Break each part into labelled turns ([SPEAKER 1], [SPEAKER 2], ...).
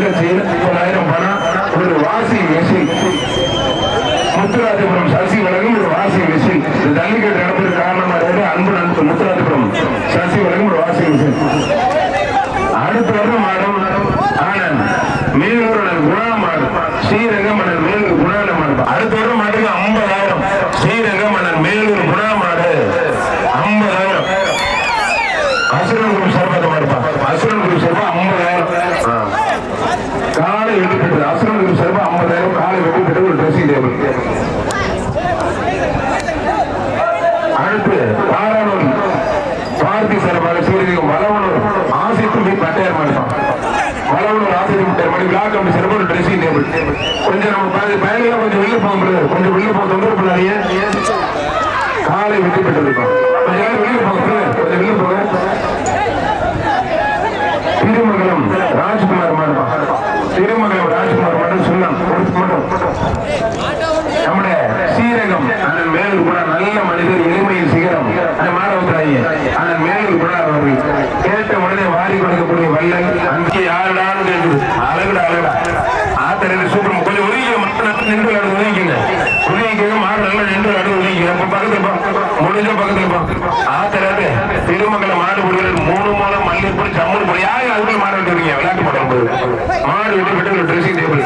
[SPEAKER 1] தங்க முப்பதாயிரம் பணம் ஒரு வாசி மிஷின் முத்துராஜபுரம் சசி வழங்கும் ஒரு வாசி மிஷின் இந்த ஜல்லிக்கட்டு நடப்பதற்கு காரணமாக இருந்து அன்பு நண்பர் முத்துராஜபுரம் சசி வழங்கும் ஒரு வாசி மிஷின் அடுத்த வருடம் மாடம் ஆனந்த். மேலூர் அண்ணன் குணா மாடு ஸ்ரீரங்கம் அண்ணன் மேலூர் குணான மாடு அடுத்த வருடம் மாட்டுக்கு ஐம்பதாயிரம் ஸ்ரீரங்கம் அண்ணன் மேலூர் குணா மாடு ஐம்பதாயிரம் அசுரன் குரு சார்பாக மாடுப்பா அசுரன் குரு சார்பா ஐம்பதாயிரம் காலை வெட்டி பெற்றது அசுரன் குரு சார்பா ஐம்பதாயிரம் காலை வெட்டி பெற்றது ஒரு ட்ரெஸ்ஸிங் டேபிள் அடுத்து பாரானூர் பார்த்தி சார்பாக சீரகம் வளவனூர் ஆசித்தும்பி பட்டையர் மாடுப்பான் வளவனூர் ஆசிரியர் பட்டையர் மணி விழா கம்பி சார்பாக ஒரு ட்ரெஸ்ஸிங் டேபிள் கொஞ்சம் நம்ம பயணிகள் கொஞ்சம் வெளில போக முடியாது கொஞ்சம் வெளில போக தொந்தரவு பண்ணாதீங்க காலை வெட்டி பெற்றிருக்கோம் கொஞ்சம் நேரம் வெளில போங்க brother. கொஞ்சம் வெளில போங்க திருமங்கலம் ராஜ்குமார் மாடுப்பா திருமங்கலம் ராஜ்குமார் மாடு சொன்னான் மட்டும் நம்முடைய ஸ்ரீரங்கம் அண்ணன் மேலூர் கூட நல்ல மனிதர் எளிமையில் சிகரம். அந்த மாணவராய அண்ணன் மேலூர் கூட அவர்கள் கேட்ட உடனே வாரி கொடுக்கக்கூடிய வல்லல் அங்கே யாருடான்னு கேட்குது அழகுடா அழகுடா. ஆத்தரையில் சூப்பர் கொஞ்சம் ஒதுங்க மக்கள் நின்று நடு ஒதுங்கிங்க ஒதுங்கிங்க மாடு நல்லா நின்று நடு ஒதுங்கிங்க அப்ப பக்கத்துல முடிஞ்ச பக்கத்துல பா. ஆத்தரது மாடு முடிவில் மூணு மூலம் மல்லிகைப்பூ ஜம்முன்னு போய் யாரும் அதுக்குள்ள மாடு விட்டுருக்கீங்க விளையாட்டு படம் போது மாடு விட்டு விட்டு ட்ரெஸ்ஸிங் டேபிள்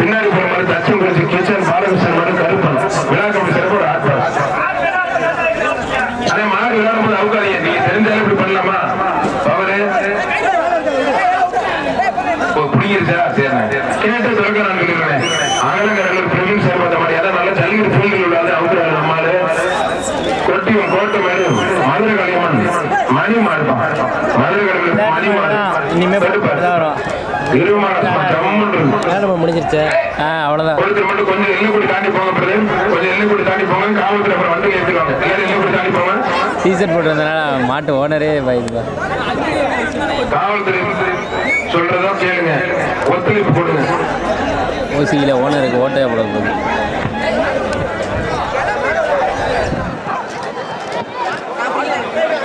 [SPEAKER 1] பின்னாடி போற மாதிரி தச்சு கிச்சன் பாலகிருஷ்ணன் மாதிரி கருப்பன். விளையாட்டு கம்பி சிறப்பு ஒரு ஆட்டம் அதே மாடு விளையாடும் போது அவுக்காதீங்க நீங்க தெரிஞ்சாலும் இப்படி பண்ணலாமா அவரு புரியுதா சரிண்ணே கேட்டு சொல்லுங்க நான் சொல்லிடுறேன். அகலங்கரங்கள் பிரவீன் சார் பார்த்த மாதிரி அதான் நல்ல ஜல்லிக்கட்டு புலிகள் உள்ளது அவுக்குறாரு நம்மாலு கொட்டியும் கோட்டு மேடு மதுரை களியம்மன் மணி மாடுப்பான் மதுரை களியம்மன் மணி மாடு.
[SPEAKER 2] இனிமே
[SPEAKER 1] தடுப்பார்.
[SPEAKER 2] தான் வரும்.
[SPEAKER 1] இருமாடு ஜம்முன்னு இருக்கும்.
[SPEAKER 2] நேரம் முடிஞ்சிருச்சு. ஆ அவ்வளோதான்
[SPEAKER 1] ஒருத்தர் மட்டும் கொஞ்சம் எல்லைக்குடி தாண்டி போங்க பிரதர். கொஞ்சம் எல்லைக்குடி தாண்டி போங்க. காவல்துறை அப்புறம் வந்து ஏற்றிடுவாங்க எல்லாரும் எல்லைக்குடி தாண்டி போங்க.
[SPEAKER 2] டிஷர்ட் போட்டு வந்தனால மாட்டு ஓனரே பயந்துப்பா.
[SPEAKER 1] காவல்துறை சொல்றதா கேளுங்க. ஒத்துழைப்பு கொடுங்க.
[SPEAKER 2] ஓசியில் ஓனருக்கு ஓட்டையா போட போகுது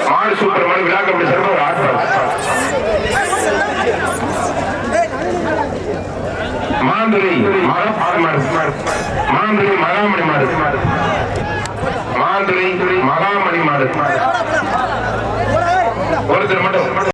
[SPEAKER 1] மாடு சூப்பர் மாடு விழா கம்பெனி சார்பா ஒரு ஆட்டம். மாந்துரை மாந்துரை மகாமணி மாடு. மாந்துரை மகாமணி மாடு. ஒருத்தர் மட்டும்.